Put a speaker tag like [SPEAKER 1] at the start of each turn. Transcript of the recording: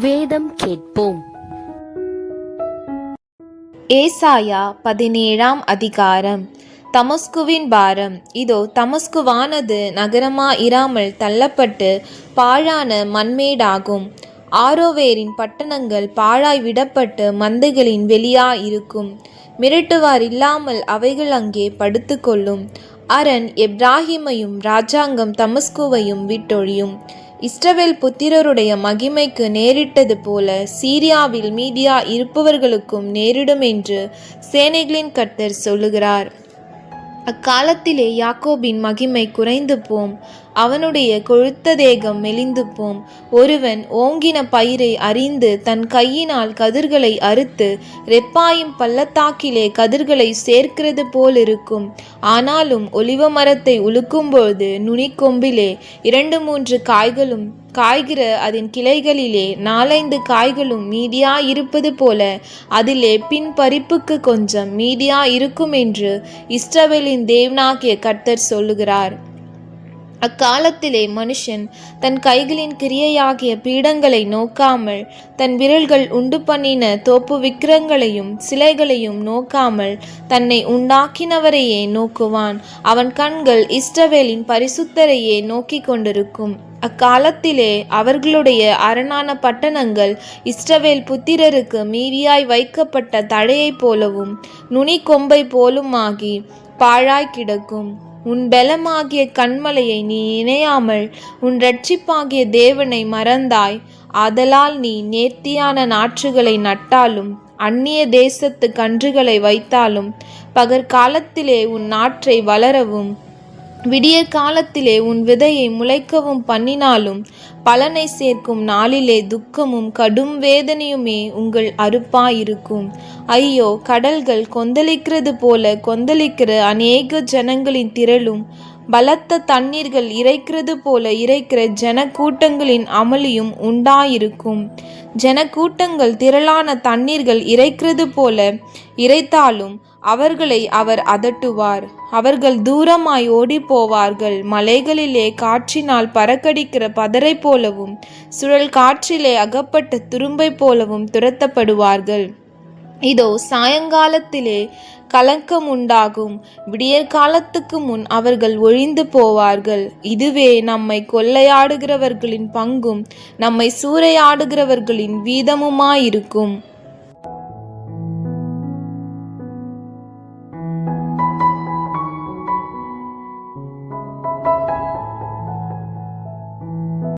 [SPEAKER 1] வேதம் கேட்போம்.
[SPEAKER 2] ஏசாயா பதினேழாம் அதிகாரம். தமஸ்குவின் பாரம். இதோ தமஸ்குவானது நகரமா இராமல் தள்ளப்பட்டு பாழான மண்மேடாகும். ஆரோவேரின் பட்டணங்கள் பாழாய் விடப்பட்டு மந்தைகளின் வெளியா இருக்கும். மிரட்டுவார் இல்லாமல் அவைகள் அங்கே படுத்துக்கொள்ளும். அரண் எப்ராஹிமையும் ராஜாங்கம் தமஸ்குவையும் விட்டொழியும். இஸ்ரவேல் புத்திரருடைய மகிமைக்கு நேரிட்டது போல சீரியாவில் மீதியா இருப்பவர்களுக்கும் நேரிடும் என்று சேனைகளின் கர்த்தர் சொல்லுகிறார். அக்காலத்திலே யாக்கோபின் மகிமை குறைந்து போம் அவனுடைய கொழுத்த தேகம் மெலிந்து போம் ஒருவன் ஓங்கின பயிரை அறிந்து தன் கையினால் கதிர்களை அறுத்து ரெப்பாயும் பள்ளத்தாக்கிலே கதிர்களை சேர்க்கிறது போலிருக்கும். ஆனாலும் ஒலிவ மரத்தை உலுக்கும்பொழுது நுனிக்கொம்பிலே இரண்டு மூன்று காய்களும் காய்கிற அதன் கிளைகளிலே நாலைந்து காய்களும் மீதியா இருப்பது போல அதிலே பின் பறிப்புக்கு கொஞ்சம் மீதியா இருக்கும் என்று இஸ்ரவேலின் தேவனாகிய கர்த்தர் சொல்லுகிறார். அக்காலத்திலே மனுஷன் தன் கைகளின் கிரியையாகிய பீடங்களை நோக்காமல் தன் விரல்கள் உண்டு பண்ணின தோப்பு விக்கிரங்களையும் சிலைகளையும் நோக்காமல் தன்னை உண்டாக்கினவரையே நோக்குவான். அவன் கண்கள் இஸ்ரவேலின் பரிசுத்தரையே நோக்கிக் கொண்டிருக்கும். அக்காலத்திலே அவர்களுடைய அரணான பட்டணங்கள் இஸ்ரவேல் புத்திரருக்கு மீதியாய் வைக்கப்பட்ட தழையைப் போலவும் நுனி கொம்பை போலுமாகி பாழாய் கிடக்கும். உன் பெலமாகிய கண்மலையை நீ இணையாமல் உன் ரட்சிப்பாகிய தேவனை மறந்தாய். ஆதலால் நீ நேர்த்தியான நாற்றுகளை நட்டாலும் அந்நிய தேசத்து கன்றுகளை வைத்தாலும் பகற்காலத்திலே உன் நாற்றை வளரவும். விடிய காலத்திலே உன் விதையை முளைக்கவும் பண்ணினாலும் பலனை சேர்க்கும் நாளிலே துக்கமும் கடும் வேதனையுமே உங்கள் அறுப்பாயிருக்கும். ஐயோ கடல்கள் கொந்தளிக்கிறது போல கொந்தளிக்கிற அநேக ஜனங்களின் திரளும் பலத்த தண்ணீர்கள் இறைக்கிறது போல இறைக்கிற ஜனக்கூட்டங்களின் அமளியும் உண்டாயிருக்கும். ஜனக்கூட்டங்கள் திரளான தண்ணீர்கள் இறைக்கிறது போல இறைத்தாலும் அவர்களை அவர் அதட்டுவார். அவர்கள் தூரமாய் ஓடி போவார்கள் மலைகளிலே காற்றினால் பறக்கடிக்கிற பதரை போலவும் சுழல் காற்றிலே அகப்பட்ட துரும்பை போலவும் துரத்தப்படுவார்கள். இதோ சாயங்காலத்திலே கலக்கம் உண்டாகும் விடியற் காலத்துக்கு முன் அவர்கள் ஒழிந்து போவார்கள். இதுவே நம்மை கொள்ளையாடுகிறவர்களின் பங்கும் நம்மை சூறையாடுகிறவர்களின் வீதமுமாயிருக்கும்.